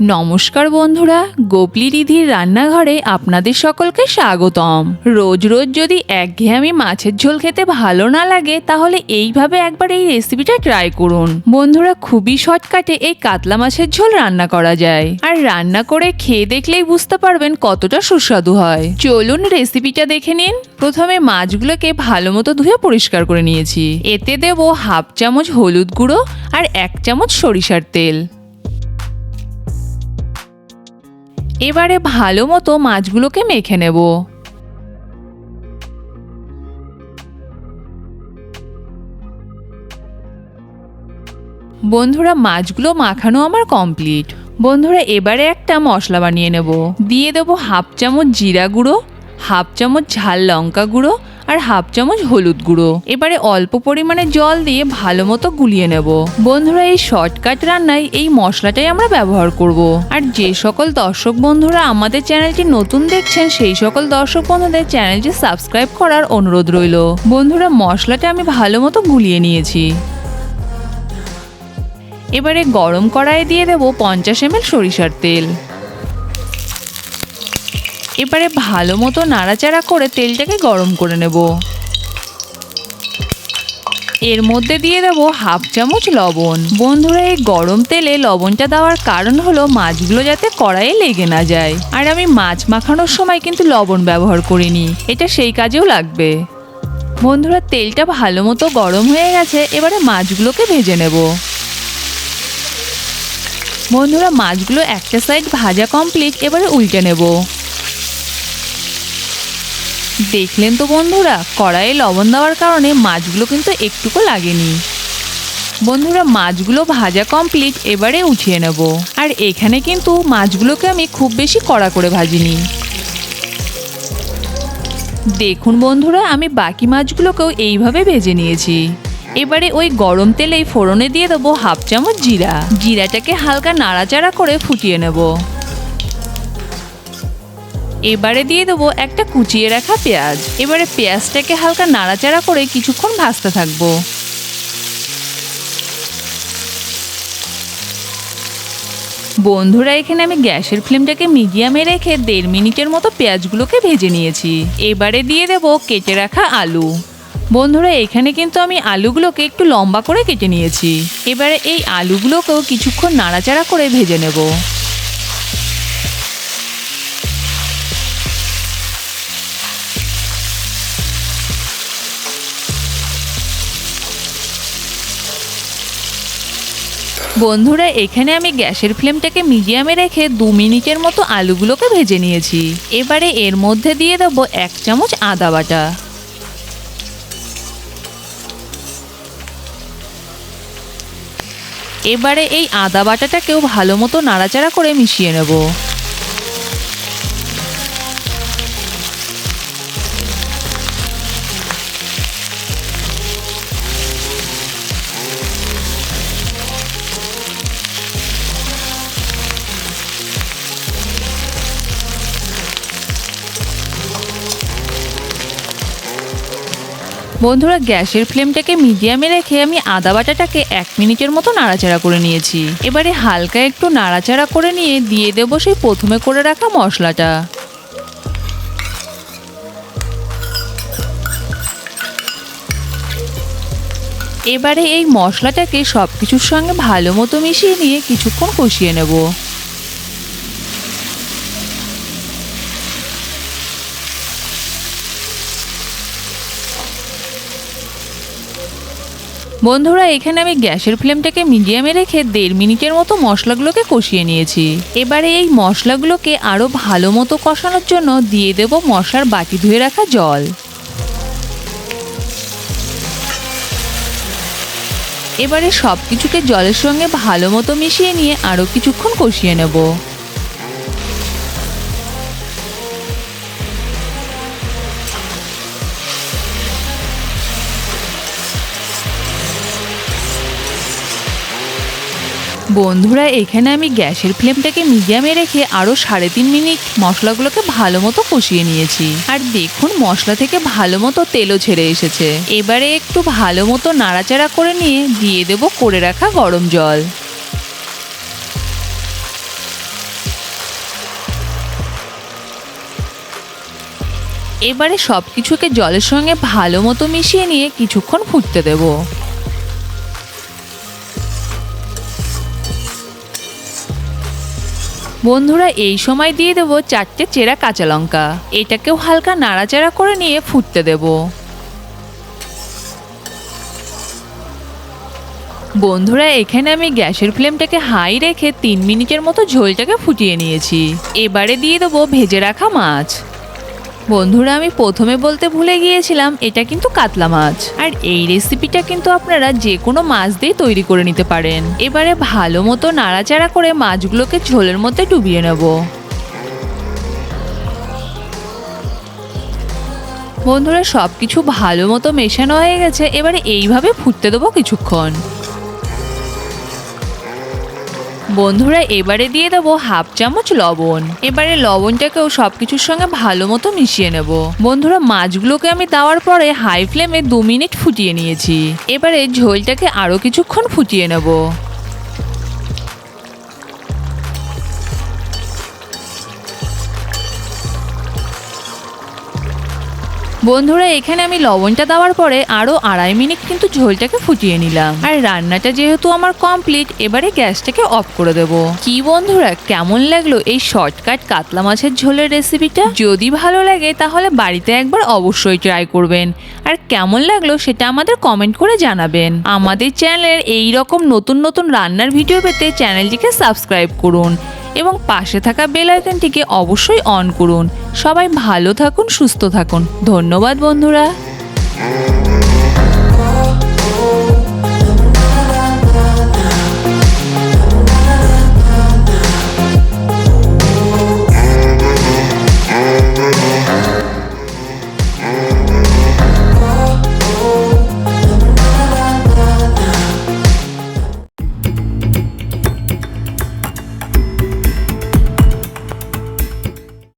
নমস্কার বন্ধুরা, গোপলি রিধির রান্নাঘরে আপনাদের সকলকে স্বাগতম। রোজ রোজ যদি একঘেয়েমি মাছের ঝোল খেতে ভালো না লাগে, তাহলে এইভাবে একবার এই রেসিপিটা ট্রাই করুন। বন্ধুরা, খুবই শর্টকাটে এই কাতলা মাছের ঝোল রান্না করা যায়। আর রান্না করে খেয়ে দেখলেই বুঝতে পারবেন কতটা সুস্বাদু হয়। চলুন রেসিপিটা দেখে নিন। প্রথমে মাছগুলোকে ভালো মতো ধুয়ে পরিষ্কার করে নিয়েছি। এতে দেব হাফ চামচ হলুদ গুঁড়ো আর এক চামচ সরিষার তেল। এবারে ভালো মতো মাছগুলোকে মেখে নেব। বন্ধুরা, মাছগুলো মাখানো আমার কমপ্লিট। বন্ধুরা, এবারে একটা মশলা বানিয়ে নেব। দিয়ে দেবো হাফ চামচ জিরা গুঁড়ো, হাফ চামচ ঝাল লঙ্কা গুঁড়ো আর হাফ চামচ হলুদ গুঁড়ো। এবারে অল্প পরিমাণে জল দিয়ে ভালো মতো গুলিয়ে নেব। বন্ধুরা, এই শর্টকাট রান্নায় এই মশলাটাই আমরা ব্যবহার করব। আর যে সকল দর্শক বন্ধুরা আমাদের চ্যানেলটি নতুন দেখছেন, সেই সকল দর্শক বন্ধুদের চ্যানেলটি সাবস্ক্রাইব করার অনুরোধ রইল। বন্ধুরা, মশলাটা আমি ভালো মতো গুলিয়ে নিয়েছি। এবারে গরম কড়াইয়ে দিয়ে দেব পঞ্চাশ এমএল সরিষার তেল। এবারে ভালো মতো নাড়াচাড়া করে তেলটাকে গরম করে নেব। এর মধ্যে দিয়ে দেবো হাফ চামচ লবণ। বন্ধুরা, এই গরম তেলে লবণটা দেওয়ার কারণ হলো মাছগুলো যাতে কড়াইয়ে লেগে না যায়। আর আমি মাছ মাখানোর সময় কিন্তু লবণ ব্যবহার করিনি, এটা সেই কাজেও লাগবে। বন্ধুরা, তেলটা ভালো মতো গরম হয়ে গেছে, এবারে মাছগুলোকে ভেজে নেব। বন্ধুরা, মাছগুলো একটা সাইড ভাজা কমপ্লিট, এবারে উল্টে নেব। দেখলেন তো বন্ধুরা, কড়াইয়ে লবণ দেওয়ার কারণে মাছগুলো কিন্তু একটুকু লাগেনি। বন্ধুরা, মাছগুলো ভাজা কমপ্লিট এবারে উঠিয়ে নেব। আর এখানে কিন্তু মাছগুলোকে আমি খুব বেশি কড়া করে ভাজিনি। দেখুন বন্ধুরা, আমি বাকি মাছগুলোকেও এইভাবে ভেজে নিয়েছি। এবারে ওই গরম তেলেই ফোড়নে দিয়ে দেবো হাফ চামচ জিরা। জিরাটাকে হালকা নাড়াচাড়া করে ফুটিয়ে নেব। এবারে দিয়ে দেবো একটা কুচিয়ে রাখা পেঁয়াজ। এবারে পেঁয়াজটাকে হালকা নাড়াচাড়া করে কিছুক্ষণ ভাজতে থাকব। বন্ধুরা, এখানে আমি গ্যাসের ফ্লেমটাকে মিডিয়ামে রেখে দেড় মিনিটের মতো পেঁয়াজগুলোকে ভেজে নিয়েছি। এবারে দিয়ে দেবো কেটে রাখা আলু। বন্ধুরা, এখানে কিন্তু আমি আলুগুলোকে একটু লম্বা করে কেটে নিয়েছি। এবারে এই আলুগুলোকেও কিছুক্ষণ নাড়াচাড়া করে ভেজে নেব। বন্ধুরা, এখানে আমি গ্যাসের ফ্লেমটাকে মিডিয়ামে রেখে দু মিনিটের মতো আলুগুলোকে ভেজে নিয়েছি। এবারে এর মধ্যে দিয়ে দেবো এক চামচ আদা বাটা। এবারে এই আদা বাটাটাকেও ভালো মতো নাড়াচাড়া করে মিশিয়ে নেব। বন্ধুরা, গ্যাসের ফ্লেমটাকে মিডিয়ামে রেখে আমি আদা বাটাটাকে এক মিনিটের মতো নাড়াচাড়া করে নিয়েছি। এবারে হালকা একটু নাড়াচাড়া করে নিয়ে দিয়ে দেবো সেই প্রথমে করে রাখা মশলাটা। এবারে এই মশলাটাকে সব কিছুর সঙ্গে ভালো মতো মিশিয়ে নিয়ে কিছুক্ষণ কষিয়ে নেব। বন্ধুরা, এখানে আমি গ্যাসের ফ্লেমটাকে মিডিয়ামে রেখে দেড় মিনিটের মতো মশলাগুলোকে কষিয়ে নিয়েছি। এবারে এই মশলাগুলোকে আরও ভালো মতো কষানোর জন্য দিয়ে দেব মশলার বাটি ধুয়ে রাখা জল। এবারে সব কিছুকে জলের সঙ্গে ভালো মতো মিশিয়ে নিয়ে আরও কিছুক্ষণ কষিয়ে নেব। বন্ধুরা, এখানে আমি গ্যাসের ফ্লেমটাকে মিডিয়ামে রেখে আরও সাড়ে তিন মিনিট মশলাগুলোকে ভালো মতো কষিয়ে নিয়েছি। আর দেখুন, মশলা থেকে ভালো মতো তেলও ছেড়ে এসেছে। এবারে একটু ভালো মতো নাড়াচাড়া করে নিয়ে দিয়ে দেব করে রাখা গরম জল। এবারে সব কিছুকে জলের সঙ্গে ভালো মতো মিশিয়ে নিয়ে কিছুক্ষণ ফুটতে দেবো। বন্ধুরা, এই সময় দিয়ে দেব চারটে চেরা কাঁচা লঙ্কা। এটাকেও হালকা নাড়াচাড়া করে নিয়ে ফুটতে দেব। বন্ধুরা, এখানে আমি গ্যাসের ফ্লেমটাকে হাই রেখে তিন মিনিটের মতো ঝোলটাকে ফুটিয়ে নিয়েছি। এবারে দিয়ে দেবো ভেজে রাখা মাছ। বন্ধুরা, আমি প্রথমে বলতে ভুলে গিয়েছিলাম, এটা কিন্তু কাতলা মাছ। আর এই রেসিপিটা কিন্তু আপনারা যে কোনো মাছ দিয়ে তৈরি করে নিতে পারেন। এবারে ভালো মতো নাড়াচাড়া করে মাছগুলোকে ঝোলের মধ্যে ডুবিয়ে নেব। বন্ধুরা সব কিছু ভালো মতো মেশানো হয়ে গেছে, এবারে এইভাবে ফুটতে দেবো কিছুক্ষণ। বন্ধুরা, এবারে দিয়ে দেবো হাফ চামচ লবণ। এবারে লবণটাকেও সব কিছুর সঙ্গে ভালো মতো মিশিয়ে নেব। বন্ধুরা, মাছগুলোকে আমি দেওয়ার পরে হাই ফ্লেমে দু মিনিট ফুটিয়ে নিয়েছি। এবারে ঝোলটাকে আরও কিছুক্ষণ ফুটিয়ে নেব। বন্ধুরা, এখানে আমি লবণটা দেওয়ার পরে আরও আড়াই মিনিট কিন্তু ঝোলটাকে ফুটিয়ে নিলাম। আর রান্নাটা যেহেতু আমার কমপ্লিট, এবারে গ্যাসটাকে অফ করে দেব। কি বন্ধুরা, কেমন লাগল এই শর্টকাট কাতলা মাছের ঝোলের রেসিপিটা? যদি ভালো লাগে, তাহলে বাড়িতে একবার অবশ্যই ট্রাই করবেন। আর কেমন লাগল সেটা আমাদের কমেন্ট করে জানাবেন। আমাদের চ্যানেলের এই রকম নতুন নতুন রান্নার ভিডিও পেতে চ্যানেলটিকে সাবস্ক্রাইব করুন। এবং পাশে থাকা বেল আইকনটিকে অবশ্যই অন করুন। সবাই ভালো থাকুন, সুস্থ থাকুন। ধন্যবাদ, বন্ধুরা।